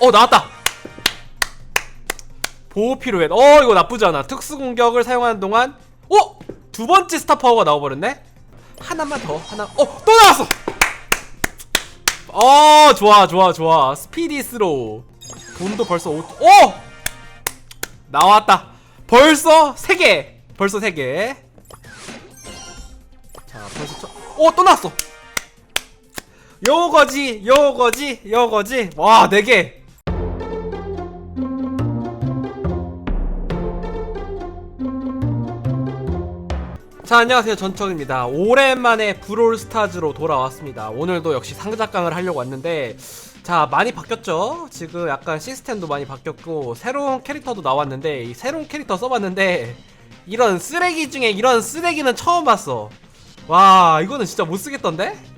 어 나왔다. 보호 필요해 어 이거 나쁘지 않아. 특수 공격을 사용하는 동안 어? 두 번째 스타 파워가 나와버렸네? 하나만 더 하나 어 또 나왔어! 어 좋아 좋아 좋아. 스피디 스로우 돈도 벌써 5 어! 나왔다. 벌써 3개. 벌써 3개. 자 벌써 저... 어또 나왔어 요거지 요거지 요거지. 와 4개. 자 안녕하세요. 전청입니다. 오랜만에 브롤스타즈로 돌아왔습니다. 오늘도 역시 상자깡을 하려고 왔는데 자 많이 바뀌었죠? 지금 약간 시스템도 많이 바뀌었고 새로운 캐릭터도 나왔는데 이 새로운 캐릭터 써봤는데 이런 쓰레기 중에 이런 쓰레기는 처음 봤어. 와 이거는 진짜 못쓰겠던데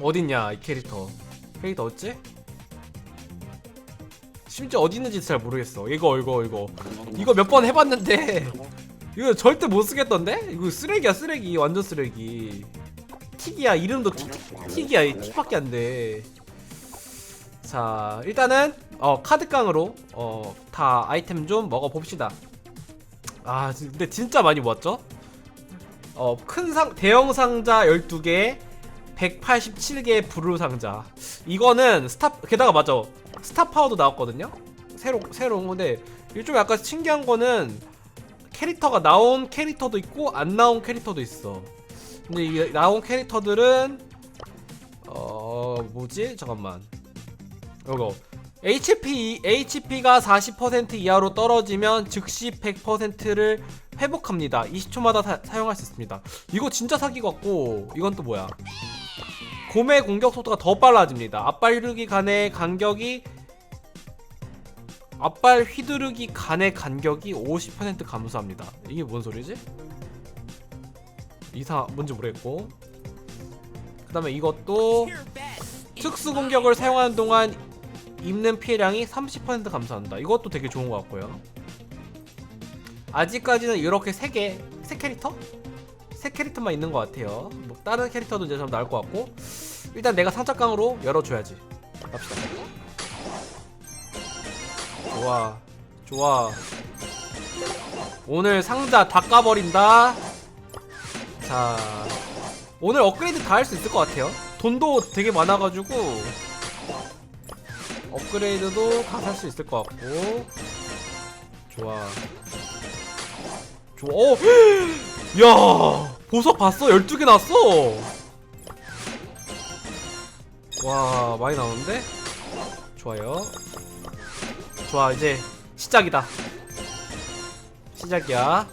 어딨냐 이 캐릭터. 캐릭터 어딨지? 심지어 어디 있는지 잘 모르겠어. 이거 이거 이거. 이거 몇 번 해봤는데 이거 절대 못 쓰겠던데? 이거 쓰레기야 쓰레기. 완전 쓰레기. 틱이야 이름도 틱, 틱이야. 이 틱밖에 안돼. 자 일단은 어 카드깡으로 어 다 아이템 좀 먹어봅시다. 아 지- 근데 진짜 많이 모았죠? 어큰 상 대형 상자 12개 187개의 브루 상자 이거는 스타 게다가 맞아 스타 파워도 나왔거든요 새로 새로운 건데 좀 약간 신기한 거는 캐릭터가 나온 캐릭터도 있고 안 나온 캐릭터도 있어. 근데 이 나온 캐릭터들은 어 뭐지? 잠깐만. 이거 HP HP가 40% 이하로 떨어지면 즉시 100%를 회복합니다. 20초마다 사, 사용할 수 있습니다. 이거 진짜 사기 같고 이건 또 뭐야? 곰의 공격 속도가 더 빨라집니다. 앞발 휘두르기 간의 간격이 앞발 휘두르기 간의 간격이 50% 감소합니다. 이게 뭔 소리지? 이상 뭔지 모르겠고. 그다음에 이것도 특수 공격을 사용하는 동안 입는 피해량이 30% 감소한다. 이것도 되게 좋은 것 같고요. 아직까지는 이렇게 세 개, 세 캐릭터? 세 캐릭터만 있는 것 같아요. 뭐 다른 캐릭터도 이제 좀 나올 것 같고. 일단 내가 상자깡으로 열어줘야지. 갑시다. 좋아. 좋아. 오늘 상자 다 까버린다. 자 오늘 업그레이드 다 할 수 있을 것 같아요. 돈도 되게 많아가지고 업그레이드도 다 살 수 있을 것 같고. 좋아. 좋아. 어! 야! 보석 봤어? 12개 나왔어 와 많이 나오는데? 좋아요. 좋아 이제 시작이다. 시작이야.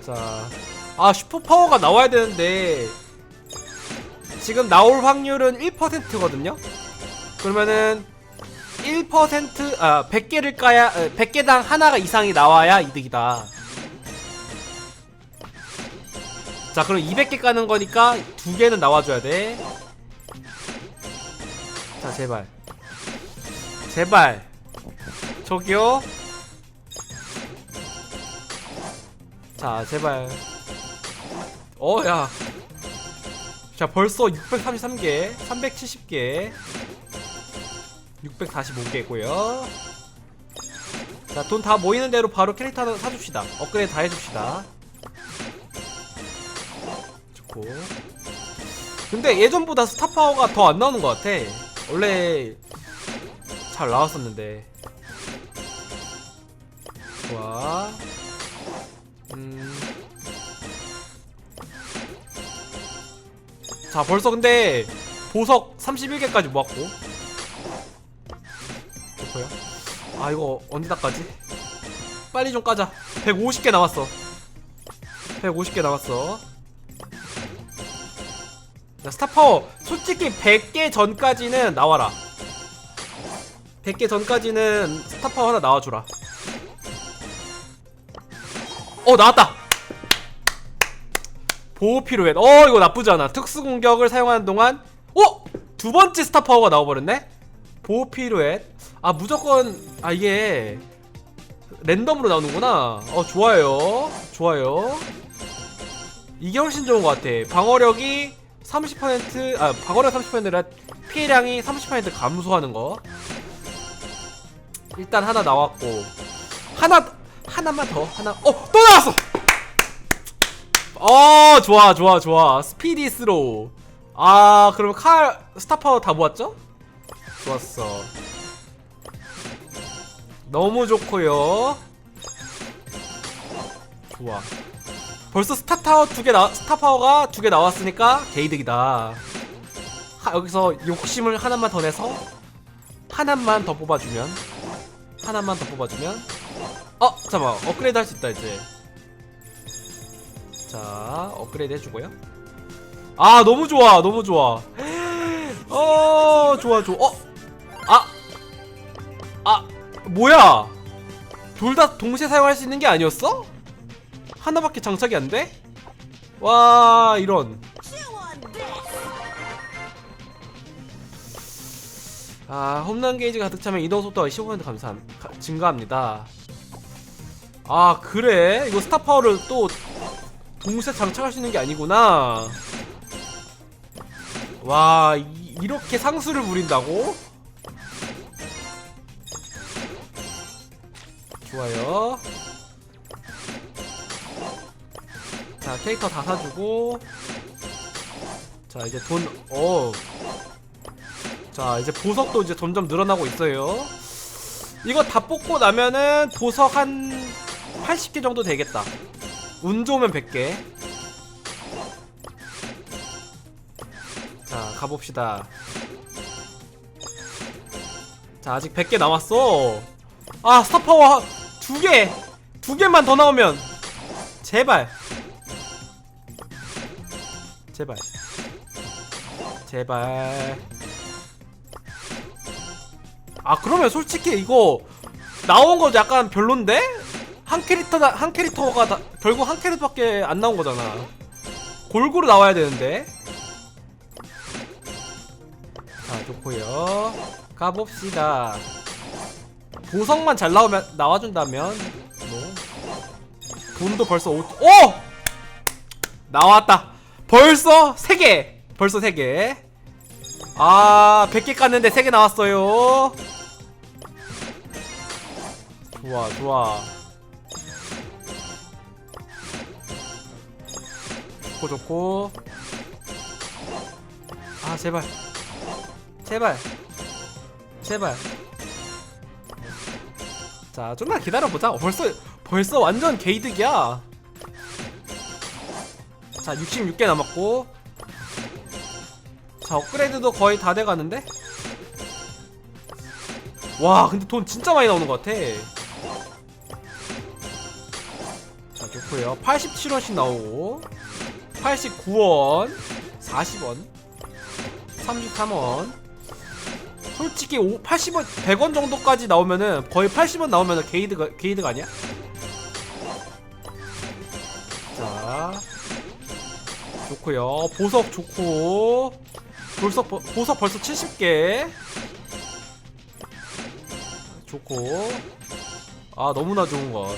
자아 슈퍼파워가 나와야 되는데 지금 나올 확률은 1%거든요? 그러면은 1% 아, 100개를 까야 100개당 하나가 이상이 나와야 이득이다. 자 그럼 200개 까는 거니까 두 개는 나와줘야 돼 자 제발. 제발. 저기요. 자 제발. 어야. 자 벌써 633개 370개 645개고요. 자 돈 다 모이는 대로 바로 캐릭터 사줍시다. 업그레이드 다 해줍시다. 좋고. 근데 예전보다 스타파워가 더 안 나오는 것 같아 원래 잘 나왔었는데. 좋아. 음. 자 벌써 근데 보석 31개까지 모았고. 좋고요. 아 이거 언제 다 까지? 빨리 좀 까자. 150개 남았어. 150개 남았어 자 스타파워. 솔직히 100개 전까지는 나와라. 100개 전까지는 스타파워 하나 나와주라. 어 나왔다! 보호 필요해 어 이거 나쁘지 않아. 특수 공격을 사용하는 동안 어? 두 번째 스타파워가 나와버렸네? 보호 필요해 아 무조건 아 이게 랜덤으로 나오는구나. 어 좋아요. 좋아요. 이게 훨씬 좋은 것 같아. 방어력이 30%아 방어력 30%라 피해량이 30% 감소하는 거. 일단 하나 나왔고. 하나 하나만 더 하나. 어 또 나왔어! 어 좋아 좋아 좋아. 스피디 스로우. 아 그럼 칼 스타파워 다 모았죠? 좋았어. 너무 좋고요. 좋아 벌써 스타 타워 두 개 나, 스타 파워가 두 개 나왔으니까 개이득이다. 하, 여기서 욕심을 하나만 더 내서 하나만 더 뽑아주면 하나만 더 뽑아주면 어 잠깐만 업그레이드 할 수 있다 이제. 자 업그레이드 해주고요. 아 너무 좋아 너무 좋아. 어 좋아 좋아. 어 아 아, 뭐야? 둘 다 동시에 사용할 수 있는 게 아니었어? 하나밖에 장착이 안 돼? 와 이런. 아 홈런 게이지가 가득 차면 이동 속도가 15% 감소함 가- 증가합니다. 아 그래? 이거 스타 파워를 또 동시에 장착할 수 있는 게 아니구나. 와 이, 이렇게 상수를 부린다고? 좋아요 자 캐릭터 다 사주고. 자 이제 돈 어. 자 이제 보석도 이제 점점 늘어나고 있어요. 이거 다 뽑고 나면은 보석 한 80개 정도 되겠다. 운 좋으면 100개. 자 가봅시다. 자 아직 100개 남았어. 아 스타파워 두개. 두 개만 더 나오면. 제발 제발. 제발. 아 그러면 솔직히 이거 나온 거 약간 별론데? 한 캐릭터다 한 캐릭터가 다, 결국 한 캐릭터밖에 안 나온 거잖아. 골고루 나와야 되는데. 자 좋고요. 가봅시다. 보석만 잘 나오면 나와준다면 뭐. 돈도 벌써 5 오! 나왔다 벌써 3개. 벌써 3개. 아 100개 깠는데 3개 나왔어요. 좋아 좋아. 좋고 좋고. 아 제발. 제발. 제발. 자 좀만 기다려보자. 어, 벌써 벌써 완전 게이득이야 자 66개 남았고. 자 업그레이드도 거의 다 돼가는데? 와 근데 돈 진짜 많이 나오는 것 같아. 자 좋고요. 87원씩 나오고. 89원 40원 33원. 솔직히 5, 80원 100원 정도까지 나오면은 거의 80원 나오면은 게이드가 게이드가 아니야? 좋고요. 보석 좋고. 버- 보석 벌써 70개. 좋고. 아 너무나 좋은 것.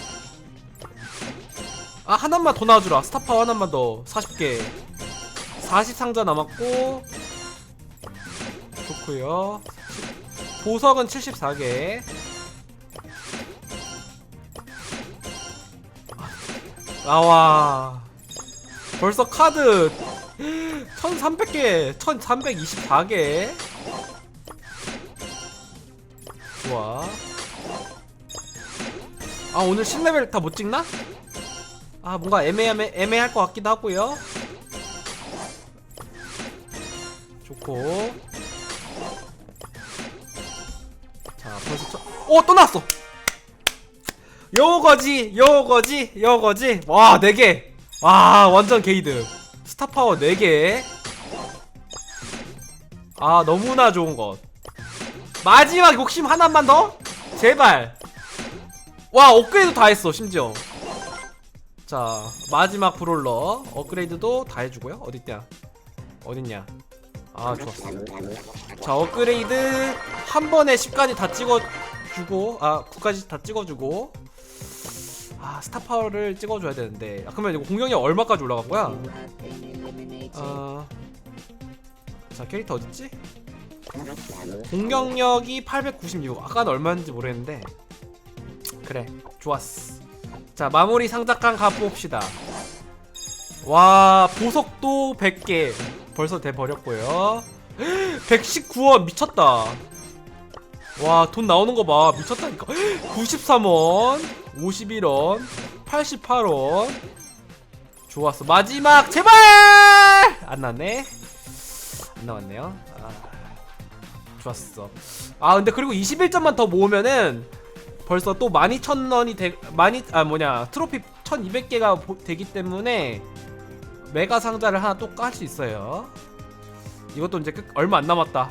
아 하나만 더 나와주라. 스타파워 하나만 더. 40개. 40상자 남았고. 좋고요. 보석은 74개. 아와 벌써 카드 1300개 1324개. 좋아. 아 오늘 10레벨 다 못 찍나? 아 뭔가 애매하면 애매할 것 같기도 하고요. 좋고. 자 벌써 저... 오또 나왔어! 요거지 요거지 요거지. 와 4개 와 완전 게이드. 스타파워 4개. 아 너무나 좋은 것. 마지막 욕심 하나만 더? 제발. 와 업그레이드 다 했어 심지어. 자 마지막 브롤러. 업그레이드도 다 해주고요. 어딨냐? 어딨냐? 아 좋았어. 자 업그레이드 한 번에 10까지 다 찍어주고 아 9까지 다 찍어주고 아 스타파워를 찍어줘야 되는데. 아, 그러면 이거 공격력 얼마까지 올라간 거야? 아, 자 캐릭터 어딨지? 공격력이 896 아까는 얼마인지 모르겠는데. 그래 좋았어. 자 마무리 상자칸 가봅시다. 와 보석도 100개. 벌써 돼버렸고요. 119원 미쳤다. 와 돈 나오는 거 봐. 미쳤다니까. 93원 51원 88원. 좋았어. 마지막 제발! 안 나왔네. 안 나왔네요. 아, 좋았어. 아 근데 그리고 21점만 더 모으면은 벌써 또 12,000원이 되, 많이 아 뭐냐 트로피 1,200개가 되기 때문에 메가 상자를 하나 또 깔 수 있어요. 이것도 이제 끝, 얼마 안 남았다.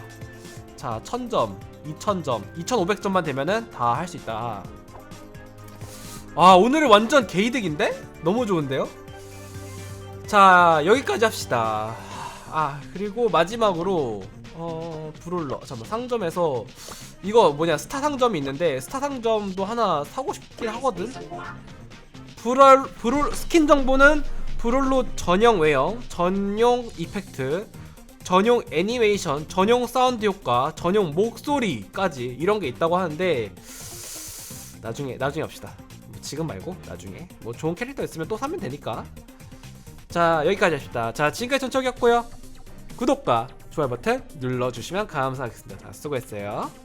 자 1000점 2000점 2500점만 되면은 다 할 수 있다 아 오늘은 완전 개이득인데? 너무 좋은데요? 자 여기까지 합시다 아 그리고 마지막으로 어 브롤러 잠깐 상점에서 이거 뭐냐 스타 상점이 있는데 스타 상점도 하나 사고 싶긴 하거든 브롤 브롤 스킨 정보는 브롤로 전용 외형 전용 이펙트 전용 애니메이션 전용 사운드 효과 전용 목소리까지 이런 게 있다고 하는데 나중에 나중에 합시다 뭐 지금 말고 나중에 뭐 좋은 캐릭터 있으면 또 사면 되니까. 자 여기까지 합시다. 자 지금까지 전척이었고요. 구독과 좋아요 버튼 눌러주시면 감사하겠습니다. 자 수고했어요